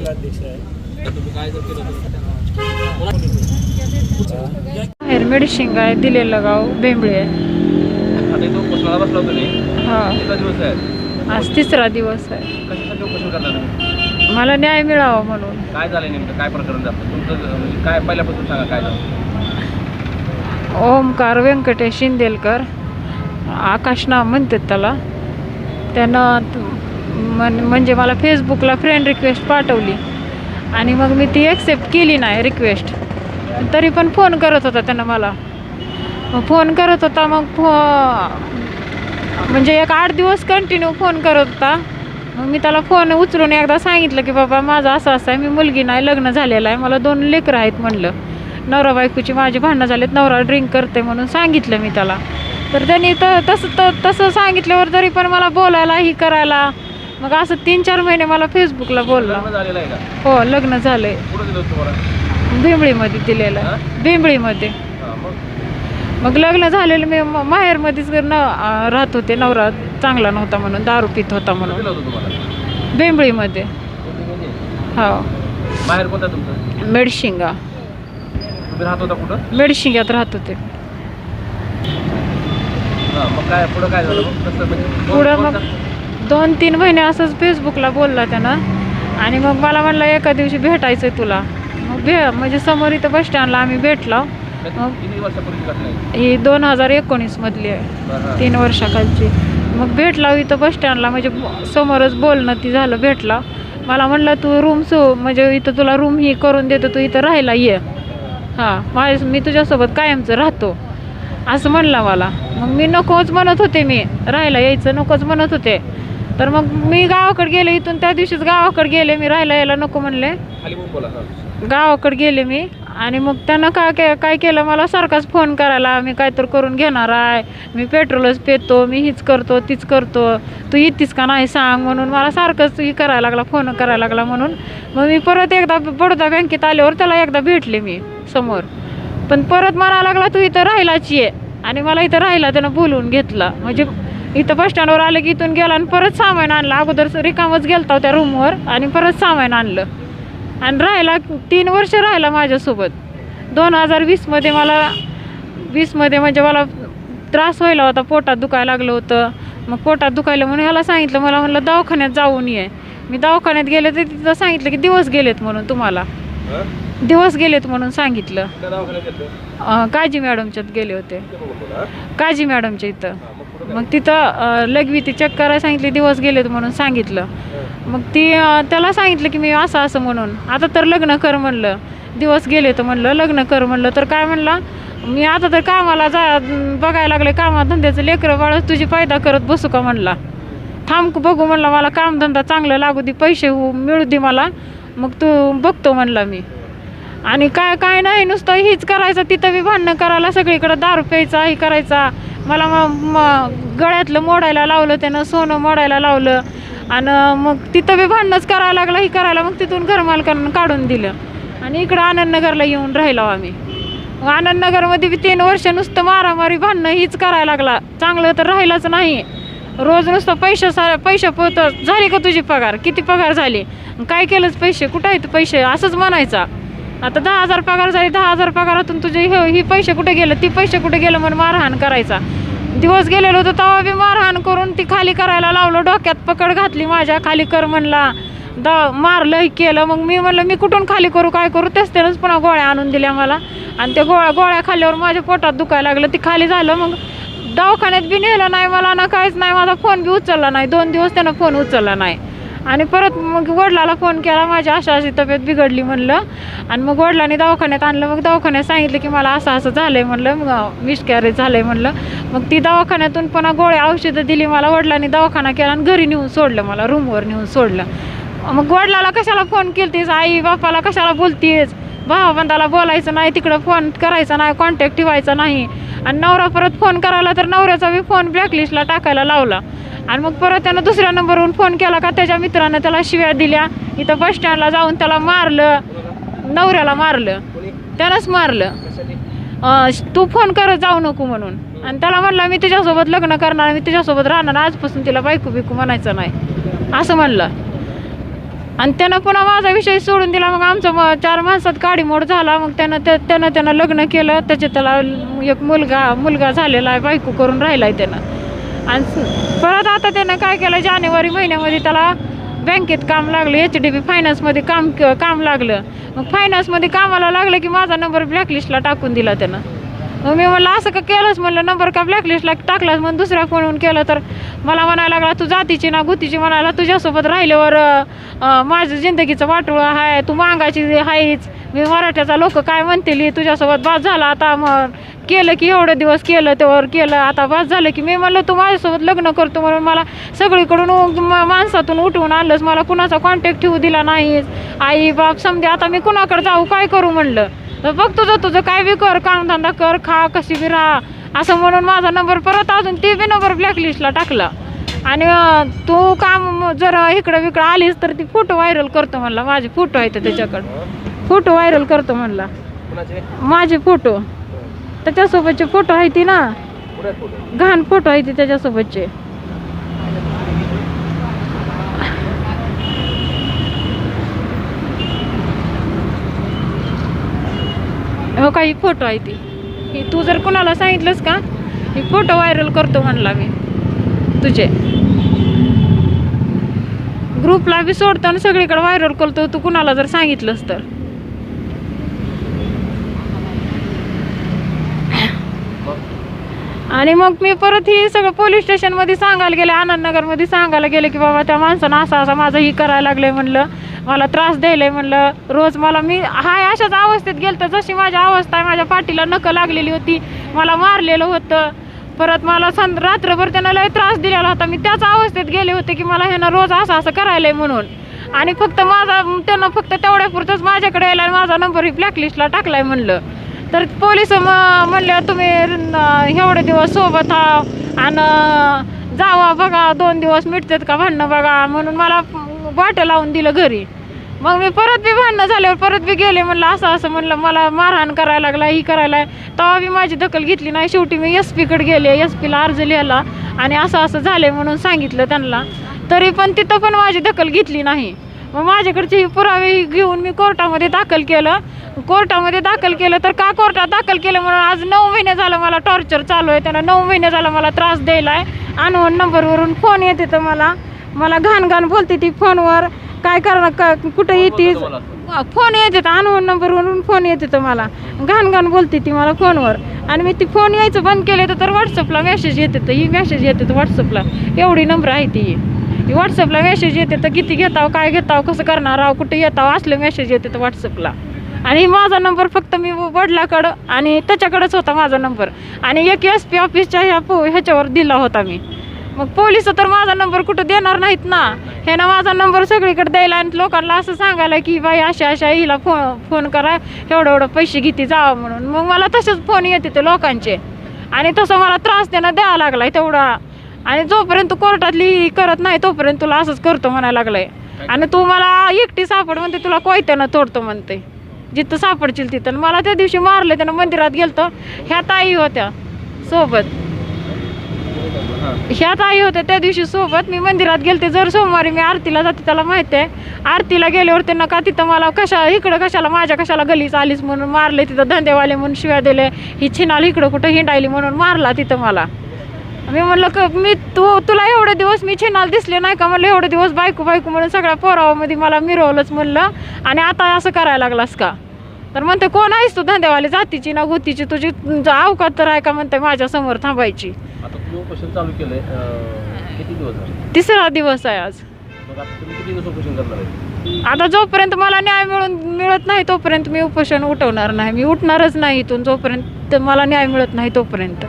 जिल्हाध्यक्ष आहे. मेडिसिन आहे दिलेलं गाव बेंबळे आहे. हा. आज तिसरा दिवस आहे. मला न्याय मिळावा म्हणून. काय झालं नेमकं? काय प्रकरण झालं? तुमचं म्हणजे काय पहिल्यापासून सांगा काय झालं? ओमकार व्यंकटेश शिंदेलकर आकाश नाव म्हणतात त्याला. त्यानं मन म्हणजे मला फेसबुकला फ्रेंड रिक्वेस्ट पाठवली. आणि मग मी ती ॲक्सेप्ट केली नाही रिक्वेस्ट तरी पण फोन करत होता त्यानं मला. मग फोन करत होता मग फो म्हणजे एक आठ दिवस कंटिन्यू फोन करत होता. मग मी त्याला फोन उचलून एकदा सांगितलं की बाबा माझं असं असं आहे. मी मुलगी नाही लग्न झालेलं आहे. मला दोन लेकरं आहेत म्हणलं. नवरा बायकोची माझी भांडणं झालेत. नवरा ड्रिंक करते म्हणून सांगितलं मी त्याला. तर त्यांनी तर तसं तर तसं सांगितल्यावर तरी पण मला बोलायला ही करायला मग असं तीन चार महिने मला फेसबुकला बोलला. हो लग्न झालंय. बेंबळीमध्ये दिलेलं हां? मग? मग लग्न झालेलं मी म- माहेरमध्येच राहत होते. नवरा चांगला नव्हता म्हणून दारू पित होता म्हणून. बेंबळीमध्ये हो. बाहेर कोणता तुमचं? मेडशिंगा. राहत होता कुठं? मेडशिंग्यात राहत होते. हां मग काय पुढं काय झालं? मग दोन तीन महिने असंच फेसबुकला बोलला त्यानं. आणि मग मला म्हणलं एका दिवशी भेटायचं आहे तुला. मग भे म्हणजे समोर इथं बस स्टँडला आम्ही भेटलो. मग ही दोन हजार एकोणीसमधली आहे. हां. तीन वर्षाखालची. मग भेटला इथं बस स्टँडला म्हणजे समोरच बोलणं ती झालं भेटला. मला म्हणलं तू रूम सो म्हणजे इथं तुला रूम ही करून देतो तू इथं राहायला ये. हां माझ्या मी तुझ्यासोबत कायमचं राहतो. असं म्हणलं मला. मग मी नकोच म्हणत होते मी. राहायला यायचं नकोच म्हणत होते. तर मग मी गावाकडे गेले इथून त्या दिवशीच गावाकडे गेले मी राहायला यायला नको म्हणले. गावाकडे गेले मी. आणि मग त्यानं काय के काय केलं मला सारखाच फोन करायला मी काय तर करून घेणार आहे. मी पेट्रोलच पेतो मी हीच करतो तीच करतो. तू येतीस का नाही सांग म्हणून मला सारखंच ही करायला लागला फोन करायला लागला म्हणून. मग मी परत एकदा बडोदा बँकेत आल्यावर त्याला एकदा भेटले मी समोर. पण परत म्हणायला लागला तू इथं राहिलाच ये. आणि मला इथं राहिला त्यानं बोलवून घेतला. म्हणजे इथं बस स्टँडवर आलं की इथून गेला आणि परत सामान आणलं. अगोदर रिकामच गेलता त्या रूमवर आणि परत सामान आणलं. आणि राहायला तीन वर्ष राहिला माझ्यासोबत. दोन हजार वीसमध्ये मला वीसमध्ये म्हणजे मला त्रास व्हायला होता पोटात दुखायला लागलं होतं. मग पोटात दुखायलं म्हणून ह्याला सांगितलं मला म्हणलं दवाखान्यात जाऊन ये. मी दवाखान्यात गेले तर तिथं सांगितलं की दिवस गेलेत म्हणून तुम्हाला? दिवस गेलेत म्हणून सांगितलं. काजी मॅडमच्यात गेले होते? काजी मॅडमच्या इथं. मग तिथं लगवी ती चेक करायला सांगितली दिवस गेलेत म्हणून सांगितलं. मग ती त्याला सांगितलं की मी असं असं म्हणून. आता तर लग्न कर म्हणलं. दिवस गेले तर म्हणलं लग्न कर म्हणलं. तर काय म्हणलं मी आता तर कामाला जा बघायला लागले कामा धंद्याचं लेकरं बाळ तुझी फायदा करत बसू का म्हणला. थांब बघू म्हणला मला कामधंदा चांगलं लागू दे पैसे हो- मिळू दे मला. मग तू बघतो म्हणला मी. आणि काय काय नाही नुसतं हीच करायचं तिथं बी भांडणं करायला सगळीकडं दारू प्यायचा ही करायचा. मला मग गळ्यातलं मोडायला लावलं त्यानं सोनं मोडायला लावलं. आणि मग तिथं बी भांडणंच करायला लागलं ही करायला मग तिथून घरमालकांना काढून दिलं. आणि इकडं आनंदनगरला येऊन राहिलो आम्ही. मग आनंदनगरमध्ये बी तीन वर्ष नुसतं मारामारी भांडणं हीच करायला लागला. चांगलं तर राहिलाच नाही. रोज नुसतं पैसे सा पैसे पोहत झाली का तुझी पगार? किती पगार झाली? काय केलंच पैसे? कुठं आहेत पैसे? असंच म्हणायचा. आता दहा हजार पगार झाली दहा हजार पगारातून तुझे हे ही पैसे कुठे गेलं? ती पैसे कुठे गेलं म्हणून मारहाण करायचा. दिवस गेलेलो होतो तेव्हा बी मारहाण करून ती खाली करायला लावलं डोक्यात पकड घातली माझ्या खाली कर म्हणला. द मारलं केलं. मग मी म्हणलं मी कुठून खाली करू काय करू? तेच त्यानंच पुन्हा गोळ्या आणून दिल्या मला. आणि त्या गोळ्या गोळ्या खाल्ल्यावर माझ्या पोटात दुखायला लागलं. ती खाली झालं मग दवाखान्यात बी नेलं नाही मला ना काहीच नाही. माझा फोन बी उचलला नाही. दोन दिवस त्यानं फोन उचलला नाही. आणि परत मग वडिलाला फोन केला माझी अशा अशी तब्येत बिघडली म्हणलं. आणि मग वडिलांनी दवाखान्यात आणलं. मग दवाखान्यात सांगितलं की मला असं असं झालं आहे म्हणलं. मग मिसकॅरेज झालं आहे म्हणलं. मग ती दवाखान्यातून पुन्हा गोळ्या औषधं दिली मला. वडिलांनी दवाखाना केला आणि घरी नेऊन सोडलं मला रूमवर नेऊन सोडलं. मग वडिलाला कशाला फोन केलतीस? आई बापाला कशाला बोलतीस भावाबंधाला बोलायचं नाही तिकडं फोन करायचा नाही कॉन्टॅक्ट ठेवायचा नाही. आणि नवरा परत फोन करायला तर नवऱ्याचा बी फोन ब्लॅकलिस्टला टाकायला लावला. आणि मग परत त्यानं दुसऱ्या नंबरवरून फोन केला का त्याच्या मित्रानं त्याला शिव्या दिल्या. इथं बस स्टँडला जाऊन त्याला मारलं. नवऱ्याला मारलं. त्यानंच मारलं. तू फोन करत जाऊ नको म्हणून. आणि त्याला म्हणलं मी तुझ्यासोबत लग्न करणार मी तुझ्यासोबत राहणार. आजपासून तिला बायको बिकू म्हणायचं नाही. असं म्हणलं. आणि त्यानं पुन्हा माझा विषय सोडून दिला. मग आमचं मग चार माणसात गाडीमोड झाला. मग त्यानं त्या त्यानं त्यानं लग्न केलं. त्याचे त्याला एक मुलगा मुलगा झालेला आहे. बायको करून राहिला आहे त्यानं. आणि परत आता त्यानं काय केलं जानेवारी महिन्यामध्ये त्याला बँकेत काम लागलं एच डी बी फायनान्समध्ये काम क- काम लागलं. मग फायनान्समध्ये कामाला लागलं की माझा नंबर ब्लॅकलिस्टला टाकून दिला त्यानं. मग मी म्हणलं असं का केलंच म्हणलं नंबर का ब्लॅकलिस्टला टाकलास? म्हणून दुसऱ्या फोनवरून केलं. तर मला म्हणायला लागला तू जातीची ना गुतीची म्हणायला तुझ्यासोबत राहिल्यावर माझं जिंदगीचं वाटोळं आहे तू मांगाची आहेच. मी मराठ्याचा लोक काय म्हणतील? तुझ्यासोबत बास झाला आता मग केलं की एवढे दिवस केलं तेव्हा केलं. आता बास झालं की मी म्हणलं तू माझ्यासोबत लग्न करतो म्हणून मला सगळीकडून माणसातून उठवून आणलंस. मला कुणाचा कॉन्टॅक्ट ठेवू दिला नाहीस. आई बाप समजे आता मी कुणाकडे जाऊ काय करू म्हणलं. तर बघ तुझं तुझं काय बी कर कामधंदा कर खा कशी बी राहा. असं म्हणून माझा नंबर परत अजून ते बी नंबर ब्लॅकलिस्टला टाकला. आणि तू काम जर इकडं विकडं आलीस तर ती फोटो व्हायरल करतो म्हणला. माझे फोटो आहेत त्याच्याकडं. फोटो व्हायरल करतो म्हणला. माझे फोटो त्याच्यासोबतचे फोटो आहे ती ना. घाण फोटो आहे ती त्याच्यासोबतचे. हो काही फोटो आहे ती. ही तू जर कुणाला सांगितलंस का ही फोटो व्हायरल करतो म्हणला मी तुझे. ग्रुपला बी सोडतो आणि सगळीकडे व्हायरल करतो तू कुणाला जर सांगितलंस तर. आणि मग मी परत ही सगळं पोलीस स्टेशनमध्ये सांगायला गेले आनंदनगरमध्ये सांगायला गेले की बाबा त्या माणसानं असं असं माझं ही करायला लागलंय म्हणलं मला त्रास द्यायलाय म्हणलं. रोज मला मी हाय अशाच अवस्थेत गेलं तर जशी माझी अवस्था आहे माझ्या पाठीला नकं लागलेली होती मला मारलेलं होतं. परत मला सं रात्रभर त्यानं लय त्रास दिलेला होता. मी त्याच अवस्थेत गेले होते की मला ह्यानं रोज असं असं करायलंय म्हणून. आणि फक्त माझा त्यांना फक्त तेवढ्यापुरतंच माझ्याकडे यायला आणि माझा नंबर ही ब्लॅकलिस्टला टाकलाय म्हणलं. तर पोलीस म्हणले तुम्ही एवढे दिवस सोबत हा आणि जावा बघा दोन दिवस मिटतात का भांडणं बघा. म्हणून मला वाटं लावून दिलं घरी. मग मी परत बी भांडणं झाल्यावर परत बी गेले म्हणलं असं असं म्हणलं मला मारहाण करायला लागला ही करायला तेव्हा बी माझी दखल घेतली नाही. शेवटी मी एस पीकडे गेले एस पीला अर्ज लिहिला आणि असं असं झालं म्हणून सांगितलं त्यांना. तरी पण तिथं पण माझी दखल घेतली नाही. मग माझ्याकडचे पुरावे घेऊन मी कोर्टामध्ये दाखल केलं. कोर्टामध्ये दाखल केलं तर का कोर्टात दाखल केलं म्हणून आज नऊ महिने झालं मला टॉर्चर चालू आहे. त्यांना नऊ महिने झालं मला त्रास द्यायला आहे. अनवन नंबरवरून फोन येते तर मला. मला घाण घाण बोलते ती फोनवर काय करणार का कुठं येते? फोन येते अनवन नंबरवरून फोन येते तर मला. घाण घाण बोलते ती मला फोनवर आणि मी ती फोन यायचं बंद केले तर तर व्हॉट्सअपला मेसेज येते तर ही मेसेज येते तर व्हॉट्सअपला एवढी नंबर आहे ती. व्हॉट्सअपला मेसेज येते तर किती घेताव काय घेताव कसं करणार आहो कुठे येताव असले मेसेज येते तर व्हॉट्सअपला आणि माझा नंबर फक्त मी वडिलाकडं आणि त्याच्याकडंच होता माझा नंबर आणि एक एस पी ऑफिसच्या ह्या पो ह्याच्यावर दिला होता मी. मग पोलीस तर माझा नंबर कुठं देणार नाहीत ना. ह्यानं माझा नंबर सगळीकडे द्यायला आणि लोकांना असं सांगायला की बाई अशा अशा हिला फो फोन करा एवढं एवढं पैसे घेते जावं म्हणून. मग मला तसेच फोन येते ते लोकांचे. आणि तसं मला त्रास त्यांना द्यावा लागला तेवढा. आणि जोपर्यंत कोर्टातली करत नाही तोपर्यंत तुला असंच करतो म्हणायला लागलाय. आणि तू मला एकटी सापड म्हणते तुला कोयत्यानं तोडतो म्हणते. जिथं सापडशील तिथं. आणि मला त्या दिवशी मारलं त्यानं मंदिरात गेलतो. ह्या ताई होत्या सोबत. ह्या ताई होत्या त्या दिवशी सोबत. मी मंदिरात गेलते जर सोमवारी मी आरतीला जाते त्याला माहिती आहे. आरतीला गेल्यावर त्यांना का तिथं मला कशा इकडं कशाला माझ्या कशाला गलीच आलीस म्हणून मारले तिथं धंदेवाले म्हणून शिव्या दिले ही छिनाल इकडं कुठं हिंडायली म्हणून मारला तिथं मला. मी म्हणलं क मी तू तुला एवढे दिवस मी छिनाल दिसले नाही का? म्हणलं एवढे दिवस बायको बायको म्हणून सगळ्या पोरावामध्ये मला मिरवलंच म्हणलं. आणि आता असं करायला लागलास का? तर म्हणते कोण आहेस तू? धंदेवाली जातीची ना गोतीची तुझी अवकात तर आहे का? म्हणते माझ्यासमोर थांबायची. तिसरा दिवस आहे आज. आता जोपर्यंत मला न्याय मिळून मिळत नाही तोपर्यंत मी उपोषण उठवणार नाही. मी उठणारच नाही इथून जोपर्यंत मला न्याय मिळत नाही तोपर्यंत.